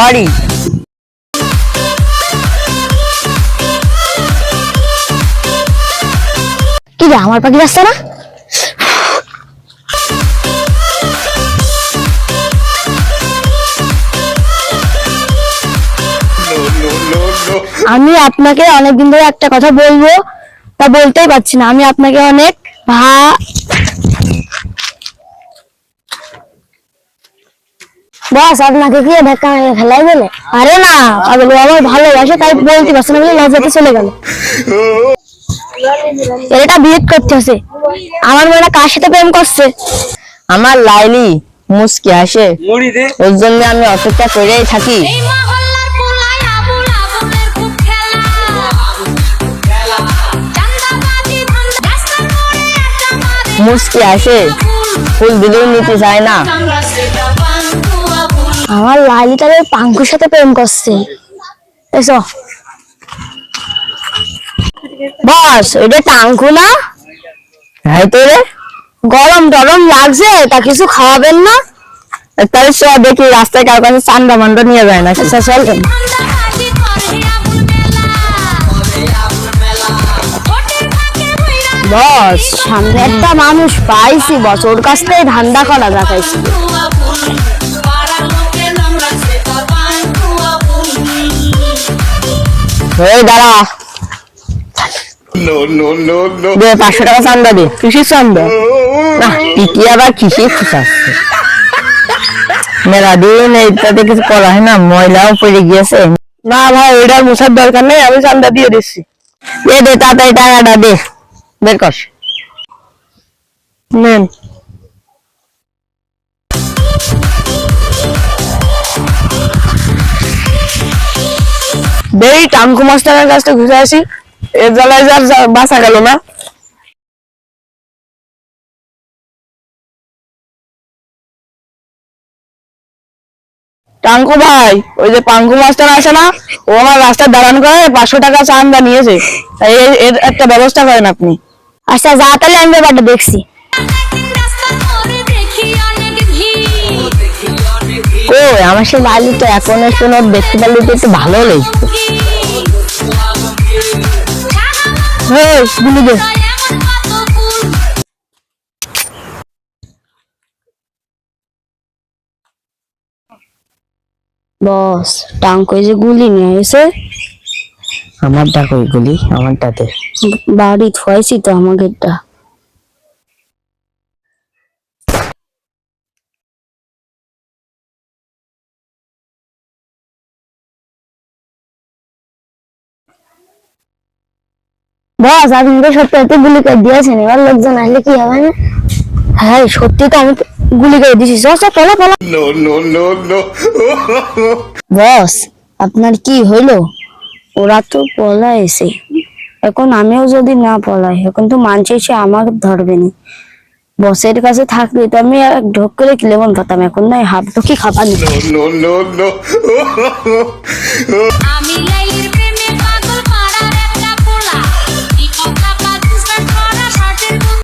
Sorry কি রে, আমার পাখি আসছে না? আমি আপনাকে অনেকদিন ধরে একটা কথা বলব, তা বলতেই পারছি না। আমি আপনাকে অনেক ভা বস আপনাকে কি ধাক্কা মেরে খেলাই বলে আরে না পাগল আমার ভালোবাসে তাই বলতে পারছে না বলে লজ্জাতে চলে গেল। এটা বিয়ে করতে আছে আমার মেয়েটা কার সাথে প্রেম করছে? আমার লাইলি মুসকি আসে। ওর জন্য আমি অপেক্ষা করেই থাকি। মুসকি আসে। ফুল দিলেও নিতে চায় না। আমরা সেটা আমার লালি তাদের পাঙ্কুর সাথে প্রেম করছে। এসো বস, ওইটা টাঙ্কু না? হ্যাঁ তো রে, গরম টরম লাগছে, তা কিছু খাওয়াবেন না? তাহলে চ দেখি, রাস্তায় কার কাছে চান্দা মান্দা নিয়ে যায় না আচ্ছা চল বস, সামনে একটা মানুষ পাইছি, বস, ওর কাছ থেকে ধান্দা করা দেখাইছি। দাঁড়া. দে পাঁচশো টাকা চান্দা দে। কিসির চান্দা? না আবার মেলা দিন এইটাতে কিছু করা হয় না ময়লাও পড়ে গিয়েছে। না ভাই ওইটার মোছার দরকার নেই আমি চান্দা দিয়ে দিচ্ছি। দে দে তাড়াতাড়ি টাকাটা দে। বের কর। নেন। দেই টাঙ্কু মাস্টারের কাছ ঘুরে আসি এর জ্বালায় যার বাঁচা গেল না। টাঙ্কু ভাই, ওই যে পাঙ্কু মাস্টার আছে না, ও আমার রাস্তায় দাঁড়ান করে পাঁচশো টাকা চান্দা নিয়েছে। তাই এর একটা ব্যবস্থা করেন আপনি। আচ্ছা যা, তাহলে আমি ব্যাপারটা দেখছি। ও আমার সে বাড়ি তো এখনও শুনো দেখতে পারলে তো একটু ভালো লাগতো এই, গুলি দে। বস টাঙ্কু এই যে গুলি নিয়ে এসে। আমারটা কই গুলি আমারটাতে বাড়ি থুয়াইছি তো আমাকে বস আপনি তো সত্যি গুলি করে দিয়েছেন এবার লোকজন আসলে কি হবে না? হ্যাঁ সত্যি তো আমি গুলি করে দিয়েছি। পলা পলা. বস আপনার কি হইল? ওরা তো পলাইছে। এখন আমিও যদি না পলাই এখন তো মানছে সে আমার ধরবে না। বসের কাছে থাকলে তো আমি এক ঢোক করে লেমন পাতাম এখন নাই হাফ ঢোকি খাবার. আমি